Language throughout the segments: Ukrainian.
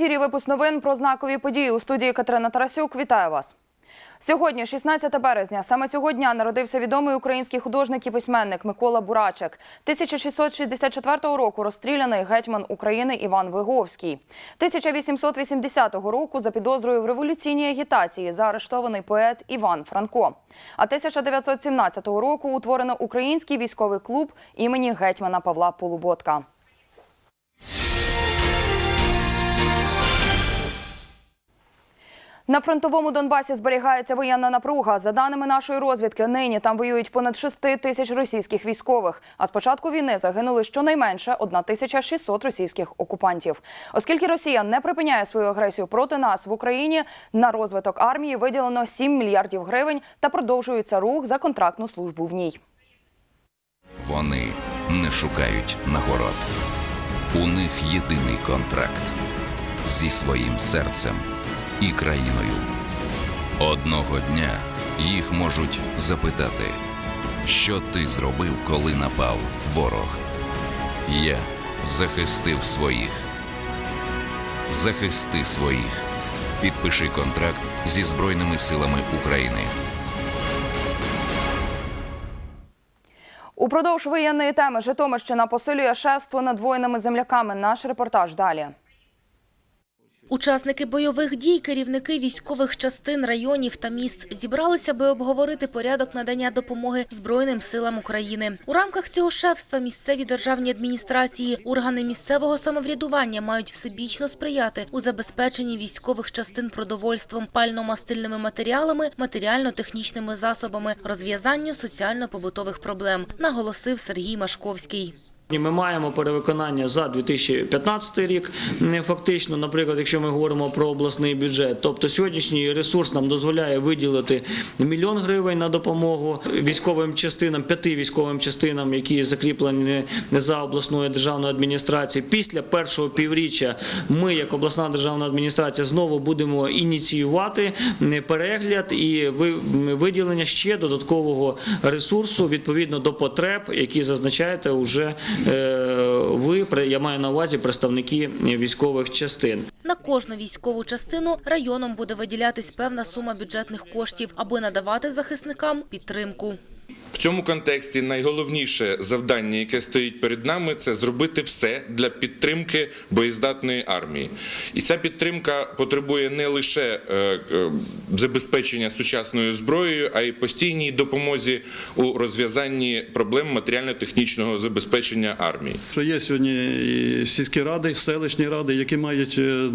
ефірі випуск новин про знакові події у студії Катерина Тарасюк. Вітаю вас. Сьогодні, 16 березня, саме цього дня народився відомий український художник і письменник Микола Бурачек. 1664 року розстріляний гетьман України Іван Виговський. 1880 року за підозрою в революційній агітації заарештований поет Іван Франко. А 1917 року утворено український військовий клуб імені гетьмана Павла Полуботка. На фронтовому Донбасі зберігається воєнна напруга. За даними нашої розвідки, нині там воюють понад 6 тисяч російських військових. А з початку війни загинули щонайменше 1600 російських окупантів. Оскільки Росія не припиняє свою агресію проти нас в Україні, на розвиток армії виділено 7 мільярдів гривень та продовжується рух за контрактну службу в ній. Вони не шукають нагород. У них єдиний контракт зі своїм серцем і країною. Одного дня їх можуть запитати, що ти зробив, коли напав ворог. Я захистив своїх. Захисти своїх. Підпиши контракт зі Збройними силами України. Упродовж воєнної теми Житомирщина посилює шефство над воїнами-земляками. Наш репортаж далі. Учасники бойових дій, керівники військових частин, районів та міст зібралися, би обговорити порядок надання допомоги Збройним силам України. У рамках цього шефства місцеві державні адміністрації, органи місцевого самоврядування мають всебічно сприяти у забезпеченні військових частин продовольством, пально-мастильними матеріалами, матеріально-технічними засобами, розв'язанню соціально-побутових проблем, наголосив Сергій Машковський. Ми маємо перевиконання за 2015 рік. Фактично, наприклад, якщо ми говоримо про обласний бюджет, тобто сьогоднішній ресурс нам дозволяє виділити мільйон гривень на допомогу військовим частинам, п'яти військовим частинам, які закріплені за обласною державною адміністрацією. Після першого півріччя ми, як обласна державна адміністрація, знову будемо ініціювати перегляд і ви- виділення ще додаткового ресурсу відповідно до потреб, які зазначаєте уже ви. При- Я маю на увазі представники військових частин. На кожну військову частину районом буде виділятись певна сума бюджетних коштів, аби надавати захисникам підтримку. В цьому контексті найголовніше завдання, яке стоїть перед нами, це зробити все для підтримки боєздатної армії. І ця підтримка потребує не лише е, е, забезпечення сучасною зброєю, а й постійній допомозі у розв'язанні проблем матеріально-технічного забезпечення армії. Що є сьогодні і сільські ради, селищні ради, які мають е,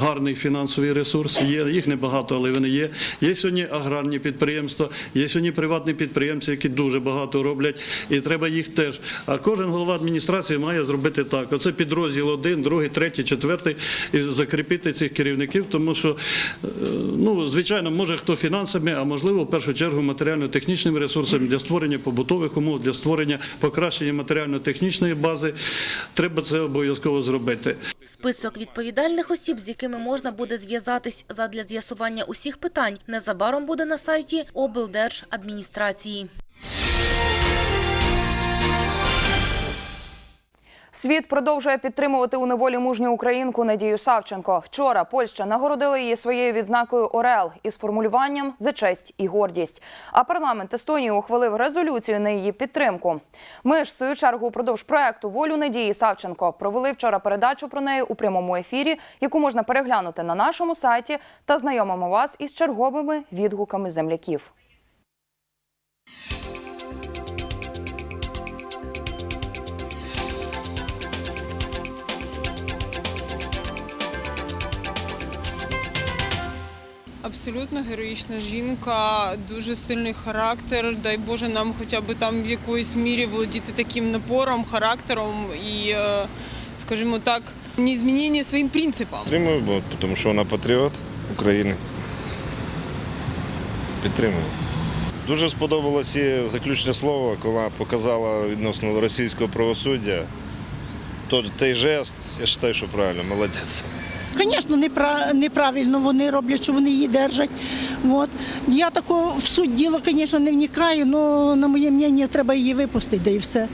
гарний фінансовий ресурс. Є їх небагато, але вони є. Є сьогодні аграрні підприємства, є сьогодні приватні підприємці, які дуже багато роблять, і треба їх теж. А кожен голова адміністрації має зробити так. Оце підрозділ один, другий, третій, четвертий, і закріпити цих керівників, тому що е, ну звичайно, може хто фінансами, а можливо в першу чергу матеріально-технічними ресурсами для створення побутових умов, для створення покращення матеріально-технічної бази. Треба це обов'язково зробити. Список відповідальних осіб, з якими можна буде зв'язатись задля з'ясування усіх питань, незабаром буде на сайті облдержадміністрації. Світ продовжує підтримувати у неволі мужню українку Надію Савченко. Вчора Польща нагородила її своєю відзнакою Орел із формулюванням за честь і гордість. А парламент Естонії ухвалив резолюцію на її підтримку. Ми ж в свою чергу упродовж проекту Волю Надії Савченко провели вчора передачу про неї у прямому ефірі, яку можна переглянути на нашому сайті та знайомимо вас із черговими відгуками земляків. Абсолютно героїчна жінка, дуже сильний характер. Дай Боже, нам хоча б там в якоїсь мірі володіти таким напором, характером і, е, скажімо так, не змінення своїм принципам. Підтримую, бо тому що вона патріот України. Підтримую. Дуже сподобалося заключне слово, коли показала відносно російського правосуддя. Той жест, я вважаю, що правильно, молодець. Звісно, непра- неправильно вони роблять, що вони її держать. От. Я тако в суть діла, звісно, не вникаю, але на моє мнення треба її випустити, да і все.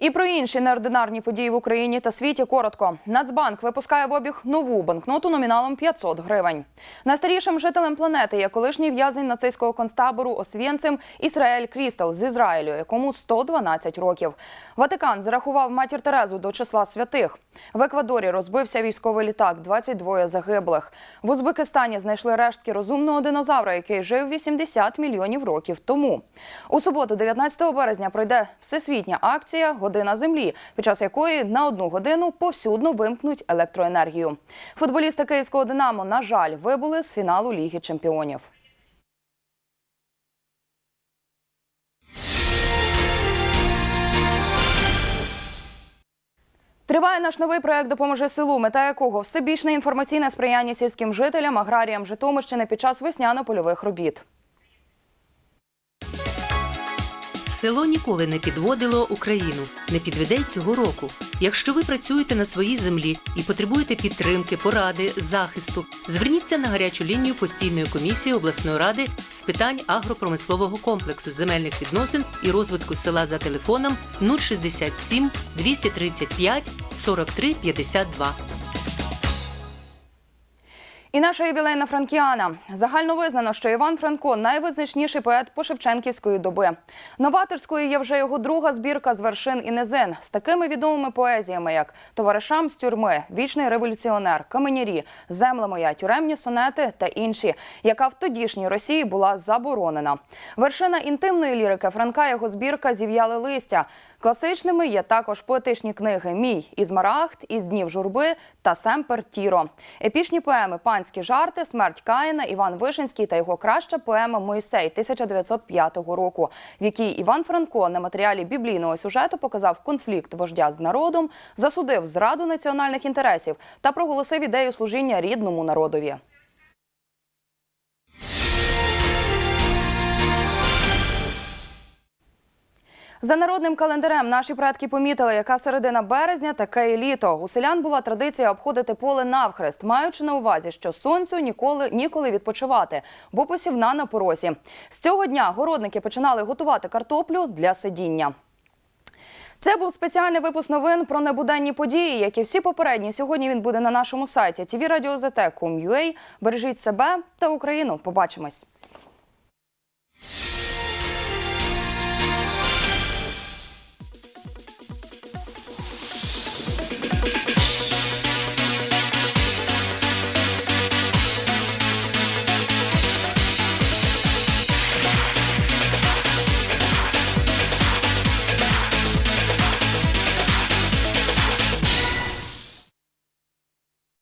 І про інші неординарні події в Україні та світі коротко. Нацбанк випускає в обіг нову банкноту номіналом 500 гривень. Найстарішим жителем планети є колишній в'язень нацистського концтабору Освєнцим Ісраель Крістел з Ізраїлю, якому 112 років. Ватикан зарахував матір Терезу до числа святих. В Еквадорі розбився військовий літак, 22 загиблих. В Узбекистані знайшли рештки розумного динозавра, який жив 80 мільйонів років тому. У суботу, 19 березня, пройде всесвітня акція Година землі, під час якої на одну годину повсюдно вимкнуть електроенергію. Футболісти київського Динамо, на жаль, вибули з фіналу Ліги чемпіонів. Триває наш новий проект Допоможи селу, мета якого всебічне інформаційне сприяння сільським жителям, аграріям Житомирщини під час весняно-польових робіт. Село ніколи не підводило Україну, не підведе й цього року. Якщо ви працюєте на своїй землі і потребуєте підтримки, поради, захисту, зверніться на гарячу лінію постійної комісії обласної ради з питань агропромислового комплексу земельних відносин і розвитку села за телефоном 067 235 43 52. І наша ювілейна франкіана. Загально визнано, що Іван Франко найвизначніший поет Пошевченківської доби. Новаторською є вже його друга збірка з вершин і низин з такими відомими поезіями, як Товаришам з тюрми, Вічний революціонер, Каменярі, Земля моя, тюремні сонети та інші, яка в тодішній Росії була заборонена. Вершина інтимної лірики Франка його збірка зів'яли листя. Класичними є також поетичні книги Мій із Марагд, із днів журби та Семпер Тіро. Епічні поеми Панські жарти, Смерть Каїна, Іван Вишинський та його краща поема Мойсей 1905 року, в якій Іван Франко на матеріалі біблійного сюжету показав конфлікт вождя з народом, засудив зраду національних інтересів та проголосив ідею служіння рідному народові. За народним календарем наші предки помітили, яка середина березня, таке і літо. У селян була традиція обходити поле навхрест, маючи на увазі, що сонцю ніколи ніколи відпочивати, бо посівна на порозі. З цього дня городники починали готувати картоплю для сидіння. Це був спеціальний випуск новин про небуденні події, як і всі попередні. Сьогодні він буде на нашому сайті tvradio.zt.com.ua. Бережіть себе та Україну. Побачимось.